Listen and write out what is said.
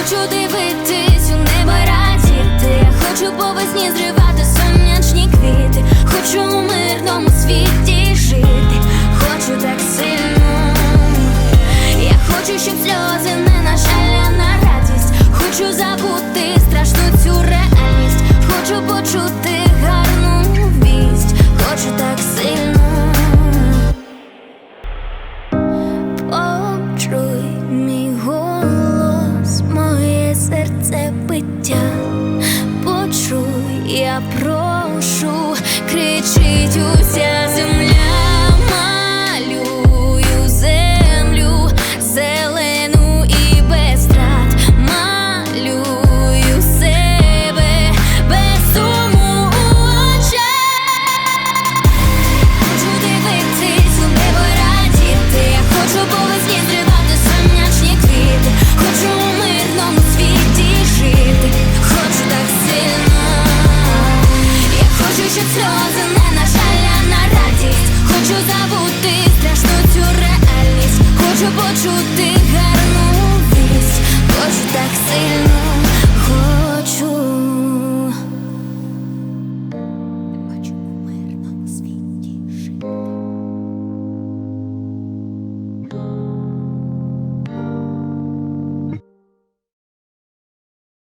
хочу дивитись у небо радіти. Я хочу по весні зривати сонячні квіти. Хочу у мирному світі жити. Хочу так сильно. Я хочу, щоб сльози не на жаль, на радість. Хочу забути страшну цю реальність. Хочу почути гарну вість. Хочу так сильно. Почуй мій прошу, кричить уся сльози не на жаль, а на радість. Хочу забути страшну цю реальність. Хочу почути